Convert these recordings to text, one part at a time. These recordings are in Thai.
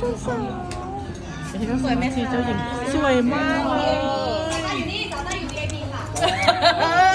สวยไหมคะเจ้าหญิงสวยมากเลยอะไร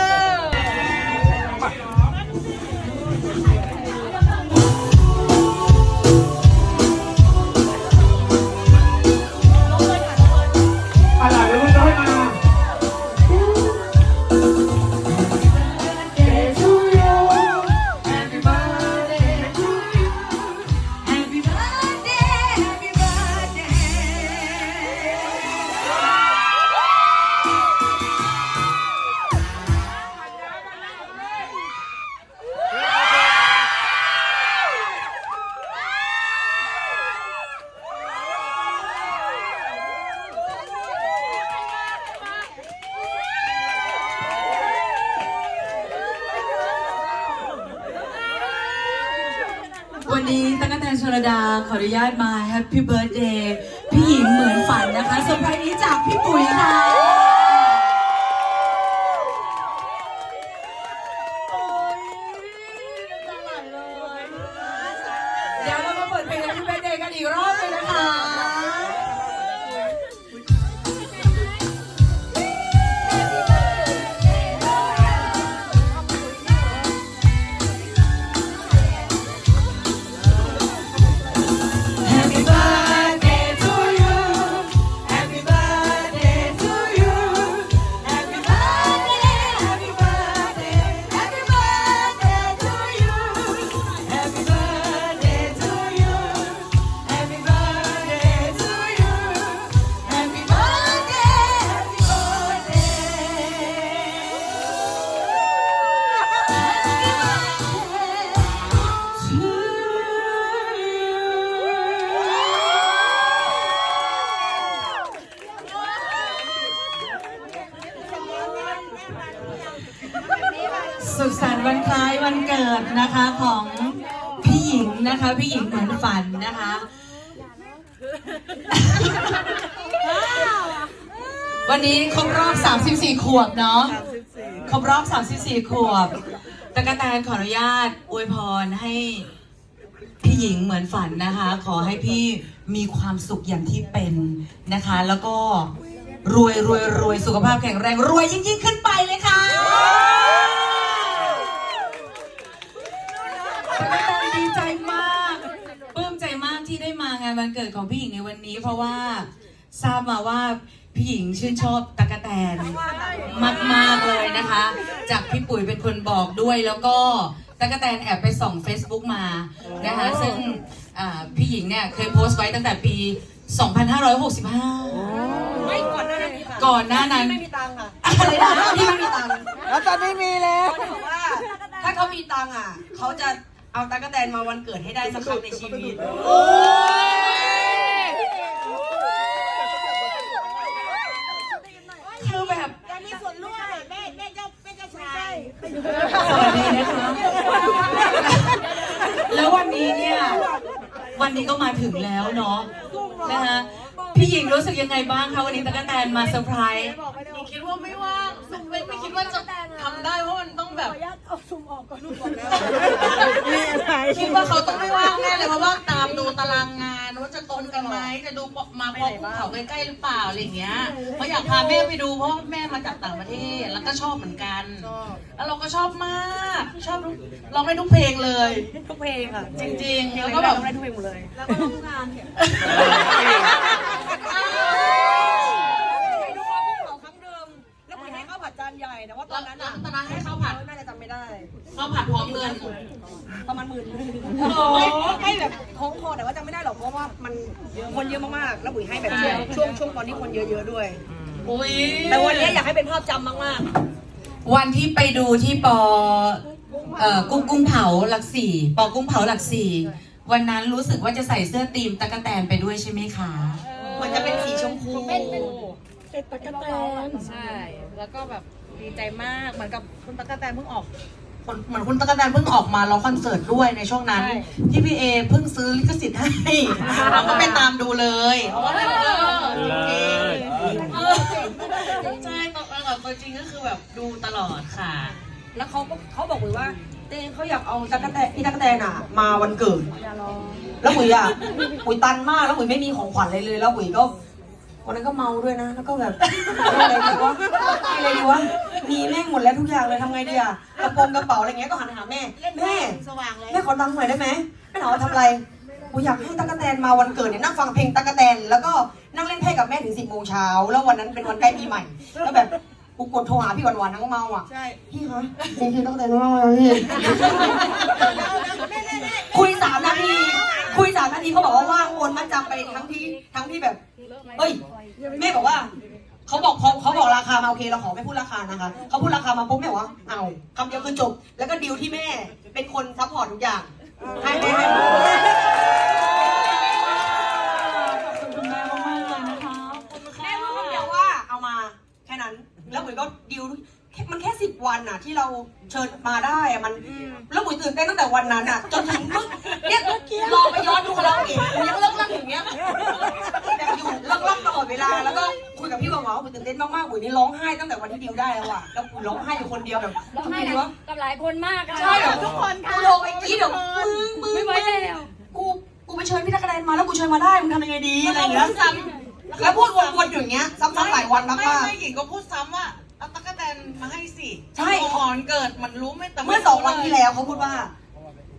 วันนี้ตั๊กแตนชลดาขออนุญาตมาแฮปปี้เบิร์ดเดย์พี่หญิงเหมือนฝันนะคะเซอร์ไพรส์นี้จากพี่ปุ๋ยค่ะ งนะคะพี่หญิงเหมือนฝันนะคะวันนี้ครบรอบ 34 ขวบเนาะครบรอบ 34 ขวบตะกะแตนขออนุญาตอวยพรให้พี่หญิงเหมือนฝันนะคะ ขอให้พี่มีความสุขอย่างที่เป็นนะคะ แล้วก็รวยรวยรวยสุขภาพแข็งแรง รวยยิ่งยิ่งขึ้นไปเลยค่ะ ตะกะแตนดีใจมากปลื้มใจมากที่ได้มางาน วันเกิดของพี่หญิงในวันนี้ เพราะว่าทราบมาว่าพี่หญิงชื่นชอบตะกะแตนมากๆเลยนะคะ จากพี่ปุ๋ยเป็นคนบอกด้วยแล้วก็ตะกะแตนแอบไปส่อง Facebook มานะคะซึ่งอ่าพี่หญิงเนี่ยเคยโพสต์ไว้ตั้งแต่ปี 2565 ไม่ก่อนหน้านี้ค่ะก่อนหน้านั้น ไม่มีตังค์ค่ะอะไรนะที่ไม่มีตังค์แล้วตอนนี้มีแล้วเขาบอกว่าถ้าเขามีตังค์อะเขาจะ เอาตากแตนมาวันเกิดให้ได้สักครั้งในชีวิตคือแบบจะมีส่วนร่วมอะแม่แม่เจ้าแม่เจ้าชายสวัสดีนะคะแล้ววันนี้เนี่ย วันนี้ก็มาถึงแล้วเนาะนะคะ พี่หญิงรู้สึกยังไงบ้างคะวันนี้ตะกกะแตนมาเซอร์ไพรส์นี่คิดว่าไม่ว่างไม่ไม่คิดว่าจะทำได้เพราะมันต้องแบบ ขออนุญาตเอาซุ่มออกก่อนมีอะไรคิดว่าเขาต้องไม่ว่างแน่เลยเพราะว่าตามดูตารางงานว่าจะตรงกันไหมจะดูมาพอภูเขาใกล้ๆหรือเปล่าอะไรอย่างเงี้ยเพราะอยากพาแม่ไปดูเพราะว่าแม่มาจากต่างประเทศแล้วก็ชอบเหมือนกัน แล้วเราก็ชอบมากชอบทุกร้องได้ทุกเพลงเลย ทุกเพลงค่ะจริงๆ แล้แล้ววก็ก็แบแบบบ ได้ทุกเพลงหมดเลย แล้วก็ร้องงานเนี่ยไปดูว่าภูเขาครั้งเดิมแล้วไปให้ข้าว ผัดจานใหญ่แต่ว่าตอนนั้นอะตอนนั้นให้ข้าวผัด น่าจะจำไม่ได้ ข้าวผัดพร้อมเงิน ประมาณหมื่นโอ้ยให้แบบท้องคอแต่ว่าจำไม่ได้หรอกเพราะว่ามันคนเยอะมากๆแล้วบุ๋ยให้แบบช่วงช่วงช่วงตอนที่คนเยอะๆด้วยอุ้ยแต่วันนี้อยากให้เป็นภาพจำมากวันที่ไปดูที่ปอเอ่อกุ้งกุ้งเผาหลักสี่ปอกุ้งเผาหลักสี่วันนั้นรู้สึกว่าจะใส่เสื้อตีมตะกะแตนไปด้วยใช่ไหมคะๆมันจะเป็นสีชมพูใช่ แล้วก็แบบ ดีใจมาก เหมือนกับคุณตั๊กกะแตนเพิ่งออกเหมือนคุณตะกกะแตนเพิ่งออกมาร้องคอนเสิร์ตด้วยในช่วงนั้น ใช่ ที่พี่เอเพิ่งซื้อลิขสิทธิ์ให้ เราก็ไปตามดูเลยเพราะว่าแบบเออจริงเออใช่ตอนแบบตัวจริงก็คือแบบดูตลอดค่ะ แล้วเขาก็เขาบอกเลยว่าเต้เขาอยากเอาตั๊กแตนพี่ตั๊กแตนอะ มาวันเกิดแล้วอุ๋ยอะอุ๋ยตันมากแล้วอุ๋ยไม่มีของขวัญอะไรเลย แล้วอุ๋ยก็ วันนั้นก็เมาด้วยนะ แล้วก็แบบ อะไรดีวะอะไรดีวะมีแม่งหมดแล้วทุกอย่างเลยทำไงดีอะกระโปรงกระเป๋าอะไรเงี้ยก็หันหาแม่ แม่แม่ขอตังค์หน่อยได้ไหมแม่ถามว่าทำอะไรอุ๋ยอยากให้ตั๊กแตนมาวันเกิดเนี่ยนั่งฟังเพลงตั๊กแตนแล้วก็นั่งเล่นไพ่กับแม่ถึงสิบโมงเช้าแล้ววันนั้นเป็นวันใกล้ปีใหม่ แล้วแบบกูกดโทรหาพี่หวานๆทั้งเมาอะใช่พี่คะเพลงที่ตั๊กแตนมากเลยพี่ คุยสามนาที คุยสามนาทีเขาบอกว่าว่างโอนมาจำไปทั้งที่ทั้งที่แบบ เฮ้ยแม่บอกว่าเขาบอกเขาเขาบอกราคามาโอเคเราขอไม่พูดราคานะคะเขาพูดราคามาปุ๊บแม่บอกว่าเอาคำเดียวคือจบ แล้วก็ดีลที่แม่เป็นคนซัพพอร์ตทุกอย่างให้แม่ให้ขอบคุณคุณแม่มากๆเลยนะคะ แม่พูดคำเดียวว่าเอามาแค่นั้น แล้วเหมือนก็ดีลแค่ มันแค่สิบวันอะที่เราเชิญมาได้อะมัน แล้วหมุยตื่นเต้นตั้งแต่วันนั้นอะจนถึงเมื่อเนี่ยลองไปย้อนดูคาราโอเกะหนูยังเลิกลั่นอย่างเงี้ยแบบอยู่เลิกลั่นตลอดเวลาแล้วก็คุยกับพี่หวังว่าหมุยตื่นเต้นมากๆหมุยนี่ร้องไห้ตั้งแต่วันที่ดิวได้แล้วอะแล้วหมุยร้องไห้อยู่คนเดียวแบบร้องทำไมไห้ดีวะกับหลายคนมากอะใช่เหรอทุกคนค่ะกูโทรไปกรี้เดี๋ยวมึงมึงไม่ไหวแล้วกูกูไปเชิญพี่ตะกระแดนมาแล้วกูเชิญมาได้มึงทำยังไงดีอะไรอย่างเงี้ยแล้วพูดวนๆอยู่อย่างเงี้ยซ้ำๆหลายวันไม่มากไม่หญิงก็พูดซ้ำว่าเอาตั๊ กแตนมาให้สิใช่ของขอนเกิดมันรู้ไหมแต่ๆไเมื่อสองวันที่แล้วเขาพูดว่า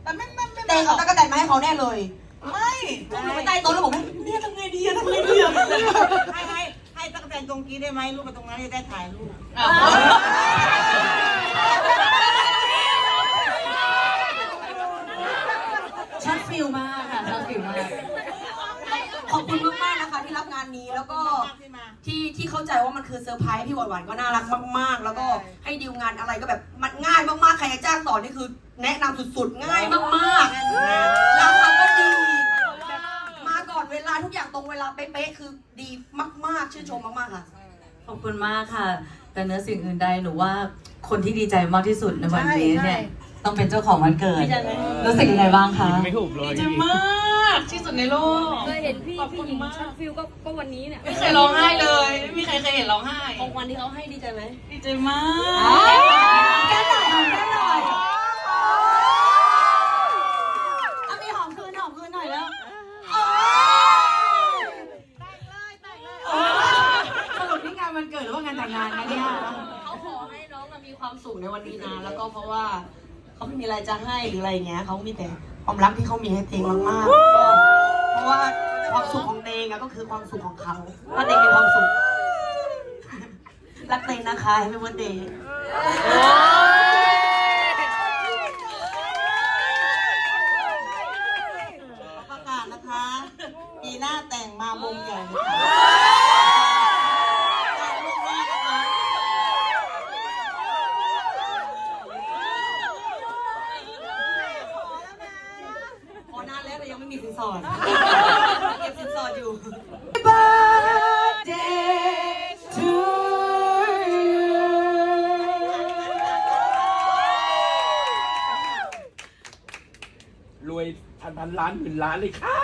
แต่ไม่ไม่ไม่เตงเอาตะกระแดนมาให้เขาแน่เลยไม่พวกหนูไปใต้โต๊ะแล้วบอกว่าเนี่ยทำไงดีอะทำไงดีอะให้ให้ให้ตั๊กแตนตรงกี้ได้ไหมรูปไปตรงนั้นจะได้ถ่ายรูปชัดฟิลมากค่ะชัดฟิลมาก ขอบคุณมากๆนะคะที่รับงานนี้แล้วก็ที่ที่เข้าใจว่ามันคือเซอร์ไพรส์พี่หวานๆก็น่ารักมาก ๆ แล้วก็ให้ดีลงานอะไรก็แบบมันง่ายมากๆใครจะจ้างต่อนี่คือ แนะนำสุดๆ ง่ายมากๆราคาก็ดีมาก่อนเวลาทุกอย่างตรงเวลาเป๊ะๆคือดีมากๆ ชื่นชมมากๆค่ะ ขอบคุณมากค่ะ แต่เนื้อสิ่งอื่นใดหนูว่าคนที่ดีใจมากที่สุดในวันนี้เนี่ย ต้องเป็นเจ้าของวันเกิด รู้สึกยังไงบ้างคะไม่ถูกเลยดีใจมากที่สุดในโลก เคยเห็นพี่พี่หญิงช็อตฟิลก็ก็วันนี้เนี่ยไม่เคยร้องไห้เลยไม่มีใครเคยเห็นร้องไห้ของวันที่เขาให้ดีใจไหมดีใจมากแก้หน่อยแก้หน่อยเอามีหอมคืนหอมคืนหน่อยแล้วสรุปนี่งานวันเกิดหรือว่างานแต่งงานนะเนี่ย เขาขอให้น้องมีความสุขในวันนี้นะ แล้วก็เพราะว่า เขาไม่มีอะไรจะให้หรืออะไรเงี้ยเขามีแต่ความรักที่เขามีให้เตงมากๆก็เพราะว่าความสุขของเตงอะก็คือความสุขของเขาถ้าเตงมีความสุขรักเตงนะคะให้เป็นวันเดย์ รวยพันพันล้านหมื่นล้านเลยค่ะ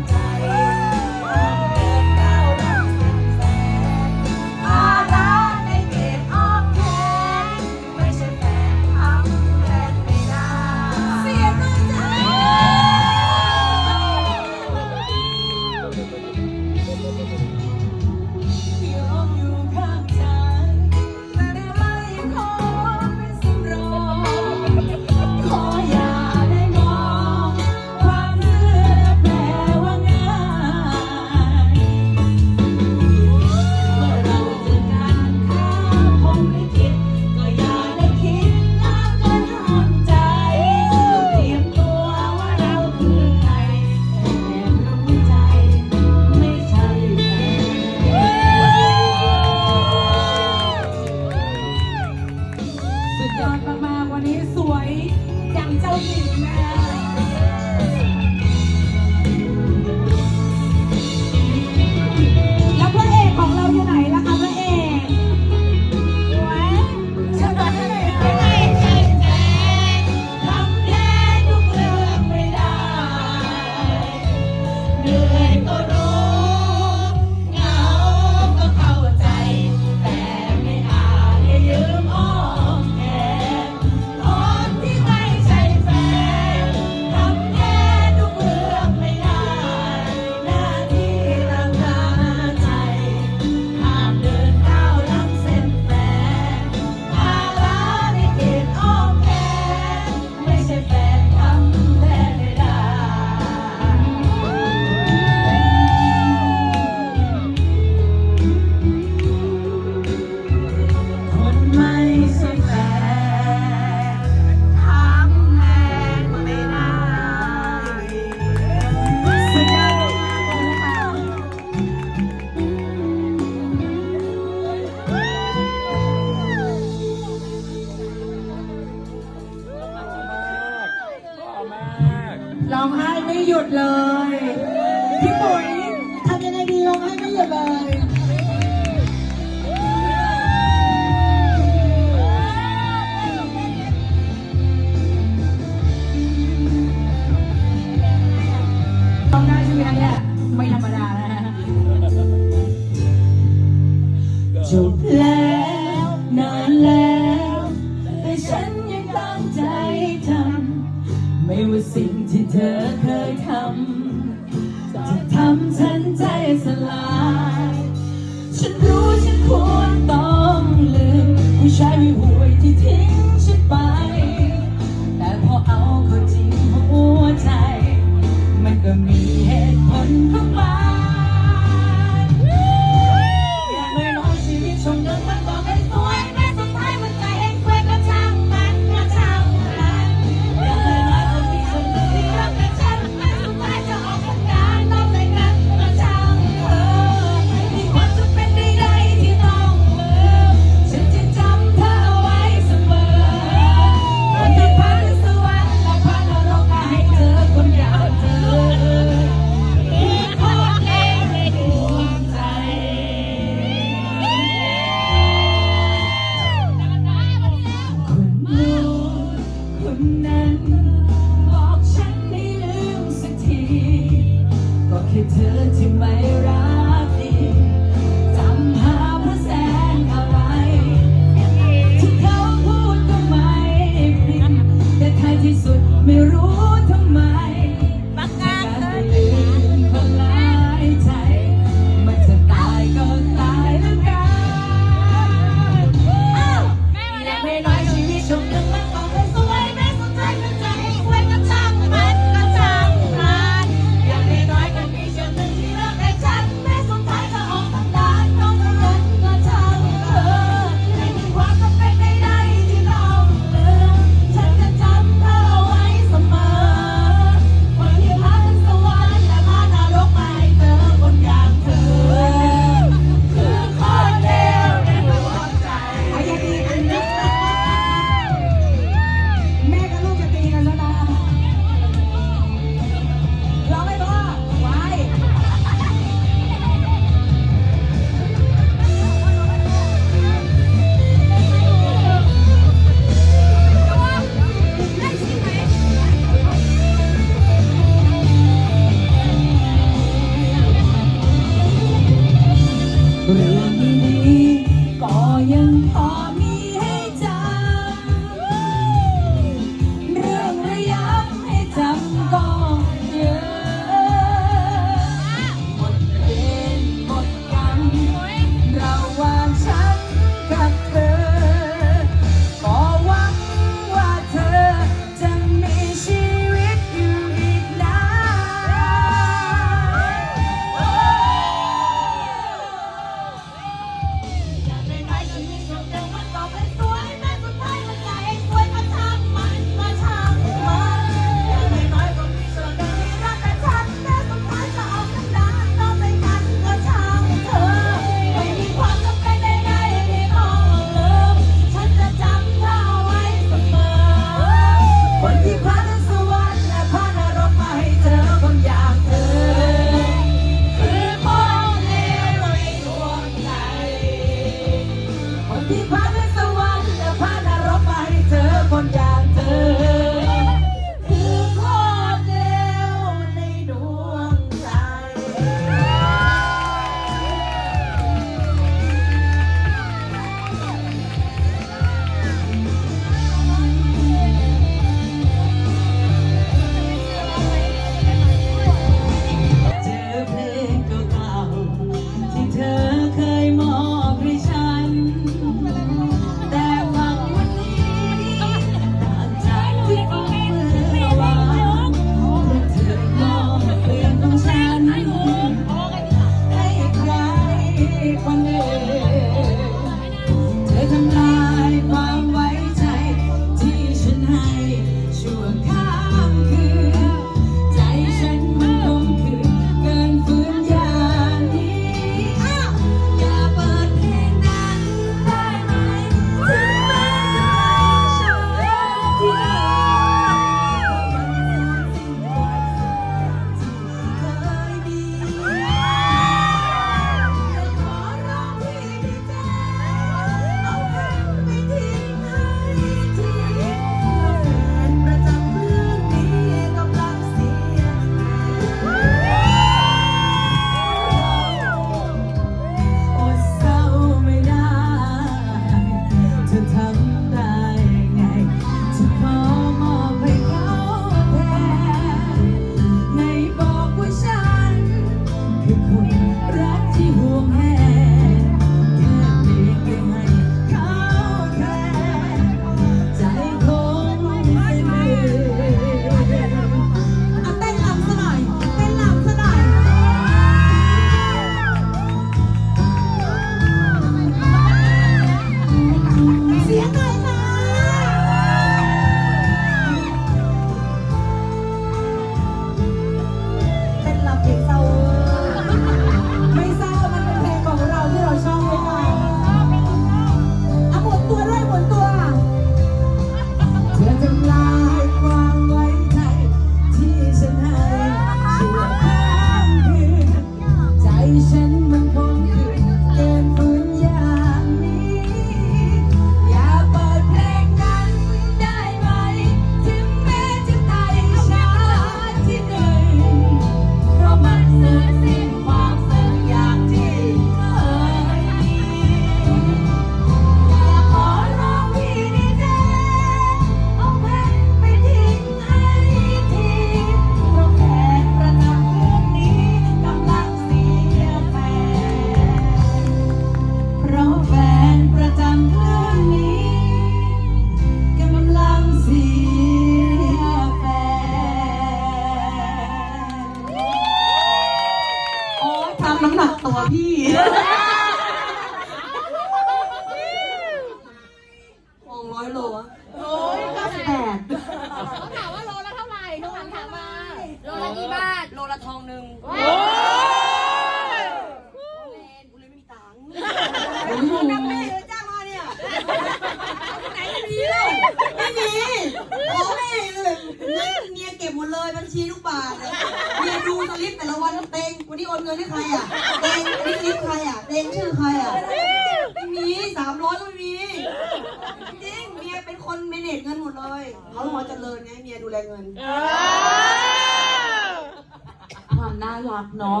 รักเนาะ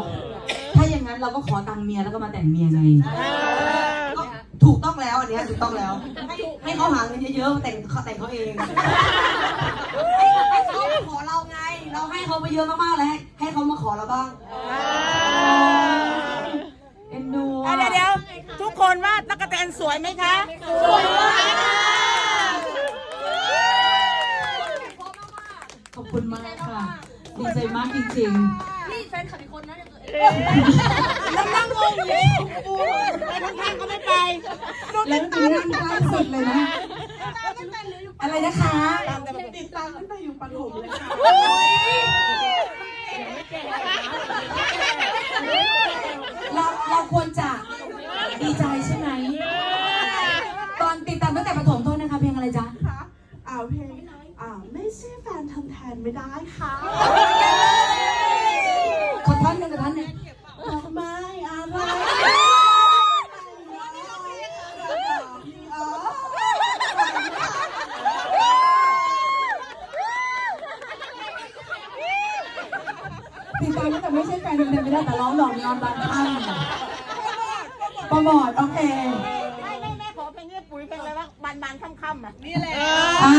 ถ้าอย่างนั้นเราก็ขอตังค์เมียแล้วก็มาแต่งเมียไงก็ถูกต้องแล้วอันเนี้ยถูกต้องแล้ว ให้ให้เขาหาเงินเยอะๆแต่งเขาแต่งเขาเองให้เขามาขอเราไง เราให้เขาไปเยอะมากๆแล้วให้ให้เขามาขอเราบ้าง เอ็นดูอะเดี๋ยวเดี๋ยวทุกคนว่าตั๊กแตนสวยไหมคะ สวยมากขอบคุณมากค่ะ ดีใจมากจริงนี่แฟ นคลับอีกคนนะเนี่ยตัวเองแล้วนั่งงงอยู่ไปข้างๆก็ไม่ไปๆแล้วตีนั่งใกล้สุดเลยนะ อะไรนะคะติดตามตั้งแต่อยู่ปฐมเลยค่ะเราเราควรจะดีใจใช่ไหม ตอนติดตามตั้งแต่ประถมโทษนะคะ เพลงอะไรจ๊ะอ่าเพลงอ่าไม่ใช่แฟนทำแทนไม่ได้ค่ะ ขอท่อนหนึ่งขอท่อนหนึ่งไม่อะไรติดตามตั้แต่ไม่ใช่แฟนเดินไม่ได้แต่ร้องดอกนีออนบานข้างโปรโมทโอเค ไม่ไม่แม่ขอเพลงนี้ปุ๋ยเพลงอะไรวะบานบานๆค่ำๆอะนี่แหละ อ่า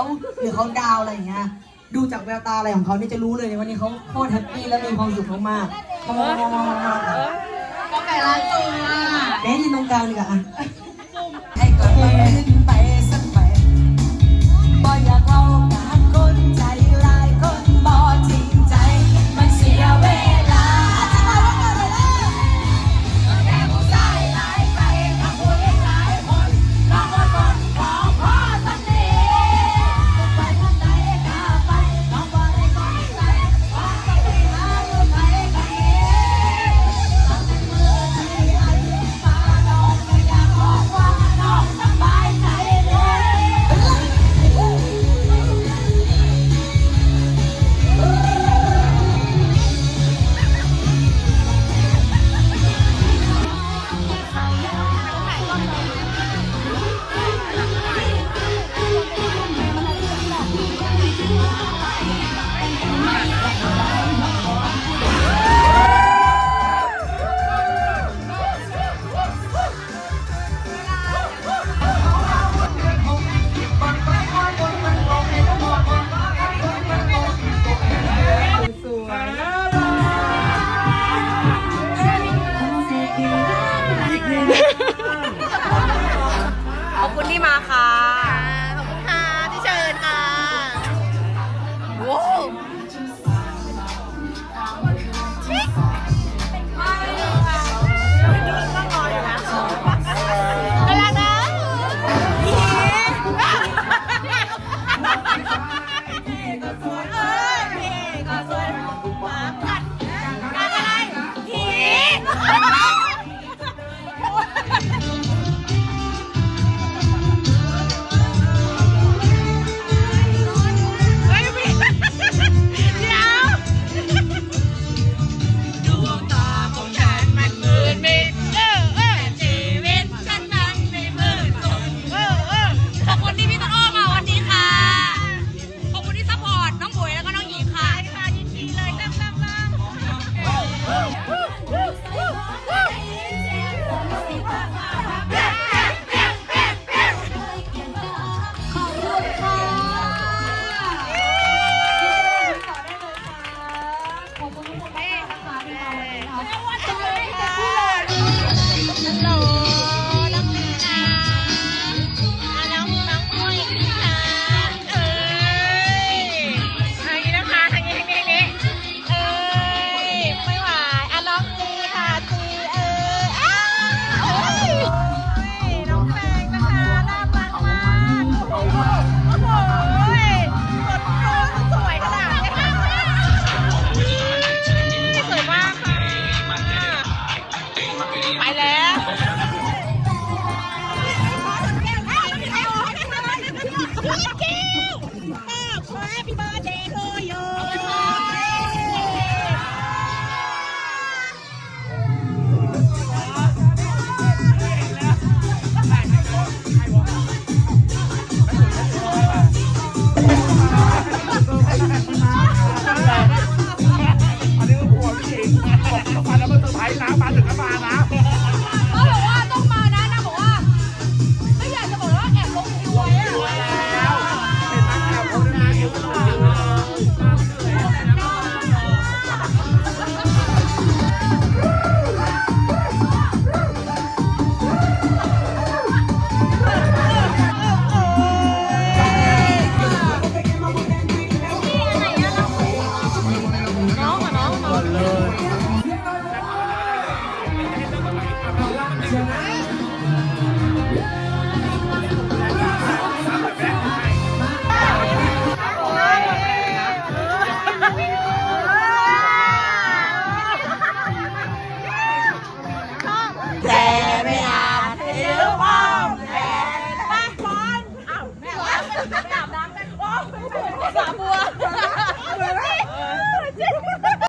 าหรือเขาดาวอะไรอย่างเงี้ยดูจากแววตาอะไรของเขาเนี่ยจะรู้เลยวันนี้เขาโคตรแฮปปี้และมีความสุขมากๆมากๆก็ไก่ร้านตัวเบนยืนตรงกลางดีกอ่า